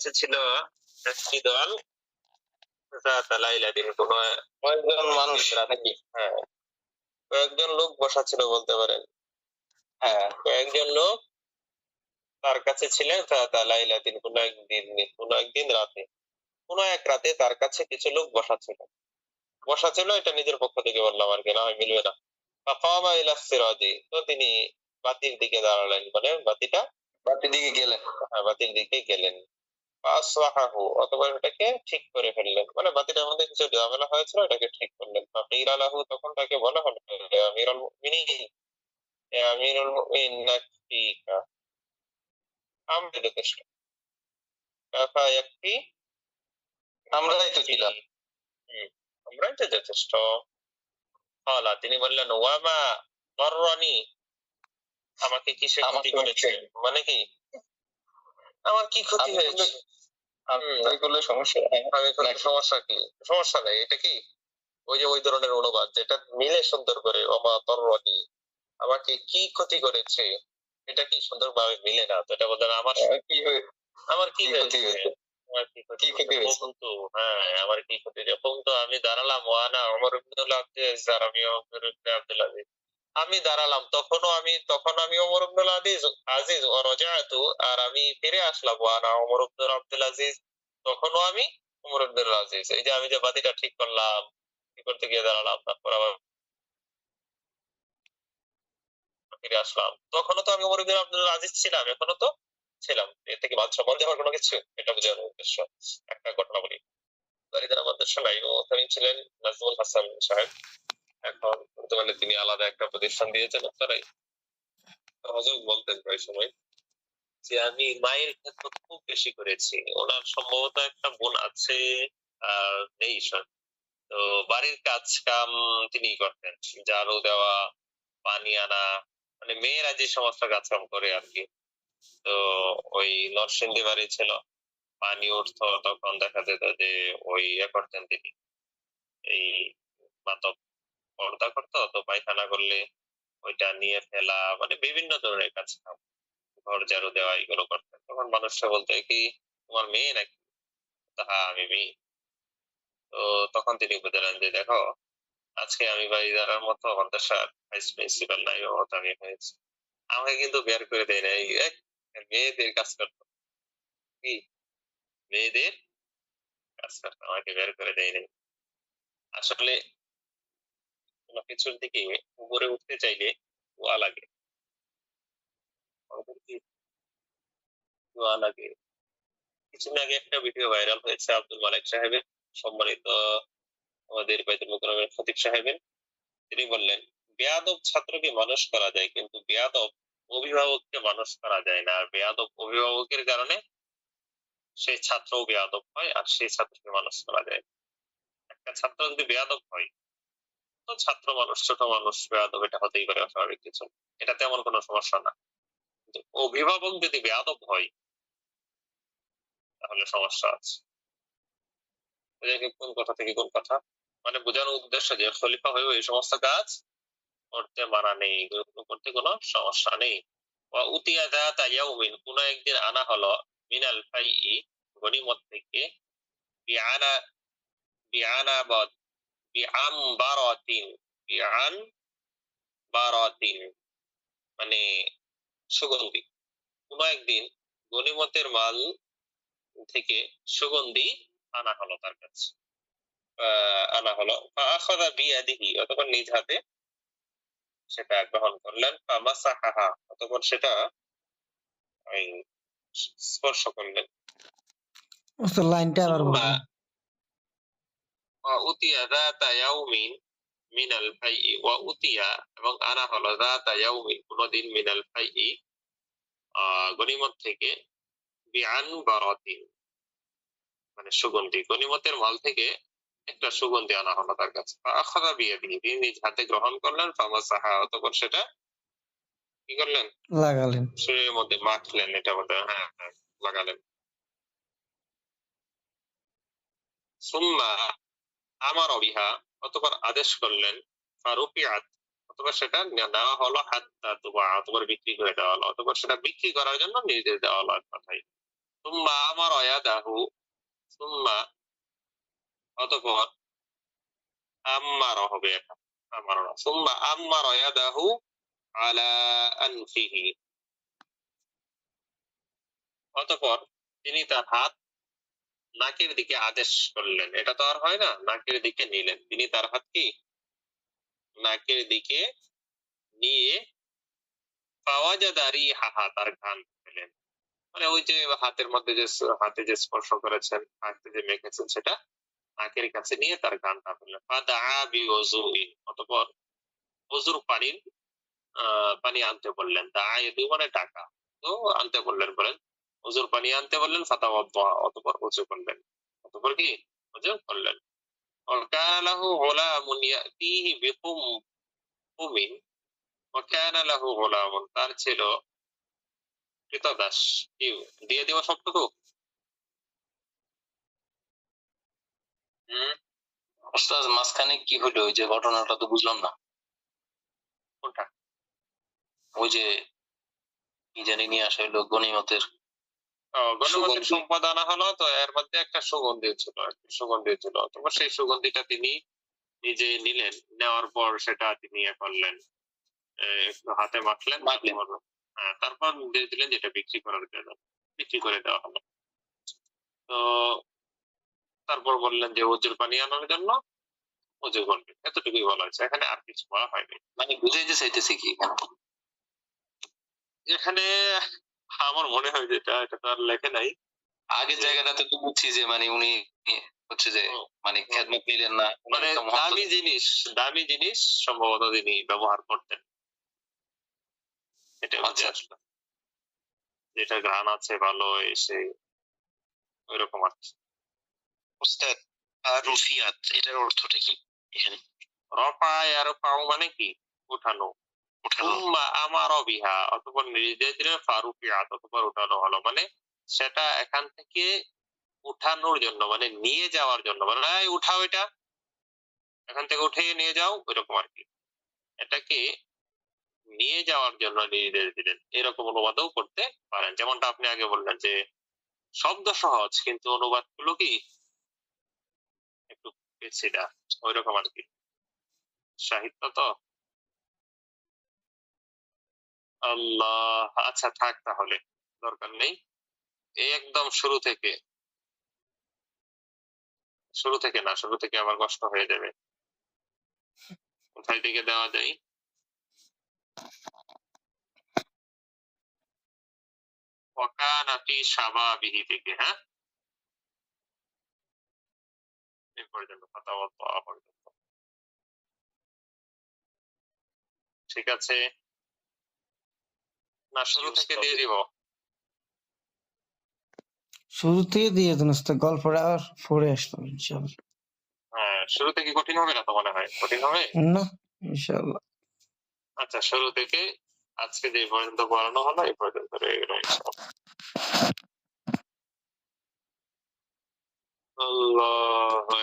কাছে ছিল একটি দল। কয়েকজন নাকি হ্যাঁ। কয়েকজন লোক বসা ছিল বলতে পারেন। হ্যাঁ কয়েকজন লোক তার কাছে ছিলেন কোন একদিন কোন একদিন রাতে। কোন এক রাতে তার কাছে কিছু লোক বসা ছিল বসা ছিল এটা নিজের পক্ষ থেকে বললাম আর কি না হয় মিলবে না। তো তিনি বাতির দিকে দাঁড়ালেন মানে বাতিটা বাতির দিকে গেলেন। হ্যাঁ, বাতির দিকে গেলেন। অথবা এটাকে ঠিক করে ফেললেন। মানে বাতিটার মধ্যে কিছু ঝামেলা হয়েছিল এটাকে ঠিক করলেন। ফাকির আলাহু তখন তাকে বলা হলো আমিরুল মুমিনিন। নাকফিকা আমরা যথেষ্ট। কাফা ইয়াকফি আমরাই তো ছিলাম। আমরাই তো যথেষ্ট। কালা তিনি বললেন ওয়ামা দররানি আমাকে কিসে ক্ষতি করেছে মানে কি? আমার কি ক্ষতি হয়েছে? আমি করলে সমস্যা হ্যাঁ আমি সমস্যা কি? সমস্যা নেই এটা কি? ওই যে ওই ধরনের অনুবাদ যেটা মিলে সুন্দর করে অমা আমাকে কি ক্ষতি করেছে? এটা কি সুন্দর ভাবে মিলে না? তো এটা বলতেন আমার কি আমার কি ক্ষতি হয়েছে? আমার কি ক্ষতি হয়েছে? হ্যাঁ আমার কি ক্ষতি হয়েছে? কিন্তু আমি দাঁড়ালাম ওয়ানা আমার ইবনুল আব্দুল আর আমি আব্দুল আজিজ। আমি দাঁড়ালাম, তখনও আমি, তখন আমি ওমর ইবনুল আজিজ আজিজ ও রাজাতু আর আমি ফিরে আসলাম ওয়ানা ওমর ইবনুল আব্দুল আজিজ, তখনও আমি ওমর ইবনুল আজিজ। এই যে আমি যে বাতিটা ঠিক করলাম ঠিক করতে গিয়ে দাঁড়ালাম, তারপর আবার ফিরে আসলাম। তখনও তো আমি ওমর ইবনুল আব্দুল আজিজ ছিলাম এখনও তো ছিলাম। এর থেকে বাদ সম্মান যাওয়ার কোনো কিছু, এটা বোঝানোর উদ্দেশ্য। একটা ঘটনা বলি। আমাদের সময় তিনি ছিলেন, নাজমুল হাসান সাহেব। এখন বর্তমানে তিনি আলাদা একটা প্রতিষ্ঠান দিয়েছেন আপনারাই। হজরত বলতেন সময় যে আমি মায়ের খুব বেশি করেছি। ওনার সম্ভবত একটা বোন আছে, আর নেই তো বাড়ির কাজ কাম তিনি করতেন। ঝাড়ু দেওয়া, পানি আনা মানে মেয়েরা যে সমস্ত কাজ কাম করে আর কি। তো ওই নরসিংদী বাড়ি ছিল, পানি উঠতো, তখন দেখা যেত যে ওই করতেন তিনি। এই মাতব পর্দা করতো, তো পায়খানা করলে ওইটা নিয়ে ফেলা মানে বিভিন্ন ধরনের কাজ ঘর ঝাড়ু দেওয়া, এগুলো করতেন তখন মানুষরা বলতো কি তোমার মেয়ে নাকি? তো হ্যাঁ আমি মেয়ে। তো তখন তিনি বুঝলেন যে, দেখো, আজকে আমি বাড়িদারার মতো মাদ্রাসার ভাইস প্রিন্সিপাল নাই মতো আমি হয়েছি। আমাকে কিন্তু বের করে দেয় না এই এক মেয়েদের কাজ করতো। কি? মেয়েদের কাজ করতো? আমাকে বের করে দেয় নাই? আসলে কোনো কিছুর দিকে উপরে উঠতে চাইলে কুয়া লাগে। কুয়া লাগে? কিছুদিন আগে একটা ভিডিও ভাইরাল হয়েছে আব্দুল মালিক সাহেবের, সম্মানিত আমাদের বাইতুল মোকাররমের খতিব সাহেবের। তিনি বললেন, বেয়াদব ছাত্রকে মানুষ করা যায়, কিন্তু বেয়াদব অভিভাবককে মানুষ করা যায় না। আর বেয়াদব অভিভাবকের কারণে সেই ছাত্রও বেয়াদব হয়, আর সেই ছাত্রকে মানুষ করা যায়। একটা ছাত্র যদি বেয়াদব হয় ছাত্র মানুষ, ছোট মানুষ, বেয়াদব, এটা হতেই পারে, অস্বাভাবিক কিছু। এটা তেমন কোনো সমস্যা না। অভিভাবক যদি বেয়াদব হয়, তাহলে সমস্যা আছে। কোন কথা থেকে কোন কথা? মানে বোঝানোর উদ্দেশ্য যে, খলিফা হয়েও এই সমস্ত কাজ করতে মানা নেই করতে কোনো সমস্যা নেই। কোন একদিন আনা হলো মিনাল ফাইই গনিমত থেকে। বিআনা বিআনা বাদ বিআম বারাতিন বিআন বারাতিন মানে সুগন্ধি। কোন একদিন গনিমতের মাল থেকে সুগন্ধি আনা হলো তার কাছে। আনা হলো। আখাদা বিয়াদিহি অতঃপর নিজ হাতে সেটা গ্রহণ করলেন। ফামাসাহাহা অতঃপর সেটা ওই স্পর্শ করলেন। লাইনটা আবার ওয়া উতিয়া যাতা ইয়াউমিন মিনাল ফাইই ওয়া উতিয়া এবং আনা হলো যাতা ইয়াউমিন কোনদিন মিনাল ফাইই আহ, গনিমত থেকে বিআন বারাতিন মানে সুগন্ধি গনিমতের মাল থেকে একটা সুগন্ধি আনা হলো তার কাছে আখাদা বিয়াদিহি তিনি নিজ হাতে গ্রহণ করলেন ফামাসাহা অতঃপর সেটা কি করলেন লাগালেন শরীরের মধ্যে মাখলেন এটা মধ্যে হ্যাঁ হ্যাঁ, লাগালেন সুম্মা আমার অবিহা অতবার আদেশ করলেন ফারুপিয়াত অথবা সেটা নেওয়া হলো হাত্তা তুবা অথবা বিক্রি করে দেওয়া হলো অথবা সেটা বিক্রি করার জন্য নির্দেশ দেওয়া হলো এক কথাই সুম্মা আমার ইয়াদাহু, সুম্মা অতঃপর আম্মার হবে আমার না, সুম্মা আম্মার ইয়াদাহু আলা আনফিহি। অতঃপর তিনি তার হাত নাকের দিকে আদেশ করলেন। এটা তো আর হয় না নাকের দিকে নিলেন। তিনি তার হাত কি? নাকের দিকে নিয়ে পাওয়াজাদারি হাহা তার ঘান পেলেন মানে ওই যে হাতের মধ্যে যে হাতে যে স্পর্শ করেছেন হাতে যে মেখেছেন সেটা নাকের কাছে নিয়ে তার গানটা পেলেন অতপর অজুর পানির আহ, পানি আনতে বললেন। দা এদু মানে টাকা। তো আনতে বললেন বলেন অজুর পানি আনতে বললেন ফাতা অতপর অজু করলেন অতপর কি অজু করলেন وكان له غلام يأتيه بقم قم وكان له غلام তার ছিল কৃতদাস কি দিয়ে দেওয়া শব্দটুকু হুম ওস্তাদ মাঝখানে কি হলো ওই যে ঘটনাটা তো বুঝলাম না কোনটা ওই যে কি জানি নিয়ে আসা হলো গনিমতের সুগন্ধি। সম্পদ আনা হলো তো এর মধ্যে একটা সুগন্ধি ছিল সুগন্ধি ছিল সেই সুগন্ধিটা তিনি নিজে নিলেন নেওয়ার পর সেটা তিনি ইয়ে করলেন একটু হাতে মাখলেন মাখলেন। তারপর, হ্যাঁ, দিয়ে দিলেন যেটা বিক্রি করার জন্য বিক্রি করে দেওয়া হলো তো তারপর বললেন যে অজুর পানি আনার জন্য অজু করবেন এতটুকুই বলা হয়েছে এখানে আর কিছু বলা হয়নি মানে বুঝাইতে চাইতেছি কি এখানে? আমার মনে হয় যেটা এটা তো আর লেখে নাই। আগের জায়গাটাতে তো বুঝছি যে মানে উনি হচ্ছে যে মানে খেদমত নিলেন না। মানে দামি জিনিস দামি জিনিস সম্ভবত তিনি ব্যবহার করতেন। এটা বুঝে আচ্ছা। আসলো। যেটা গান আছে ভালো এসে ওইরকম আর। উস্তাদ আর রুফিয়াত এটার অর্থটা কি এখানে? রফায় আর পাও মানে কি? উঠানো। অথবা নির্দেশ দিলেন ফারুকিয়াত অথবা উঠানো হলো। মানে সেটা এখান থেকে উঠানোর জন্য মানে নিয়ে যাওয়ার জন্য। মানে উঠাও এটা, এখান থেকে উঠিয়ে নিয়ে যাও, ওইরকম আর কি। এটাকে নিয়ে যাওয়ার জন্য নির্দেশ দিলেন। এরকম অনুবাদও করতে পারেন। যেমনটা আপনি আগে বললেন যে শব্দ সহজ, কিন্তু অনুবাদগুলো কি? একটু পেছিটা ওইরকম আর কি। সাহিত্য তো? আল্লাহ আচ্ছা থাক তাহলে, দরকার নেই। একদম শুরু থেকে। শুরু থেকে না, শুরু থেকে আবার কষ্ট হয়ে যাবে। কোথায় দিকে দেওয়া যায়? শাবাবিহি থেকে হ্যাঁ? পর্যন্ত। ঠিক আছে? না শুরু থেকে দিয়ে দিব। শুরু থেকে দিয়ে দেন গল্পটা আবার পড়ে আসলাম ইনশাল্লাহ হ্যাঁ শুরু থেকে কঠিন হবে না তো মনে হয়? কঠিন হবে? না ইনশাল্লাহ আচ্ছা শুরু থেকে আজকে যে পর্যন্ত পড়ানো হলো এই পর্যন্ত রয়ে গেল ইনশাআল্লাহ। আল্লাহু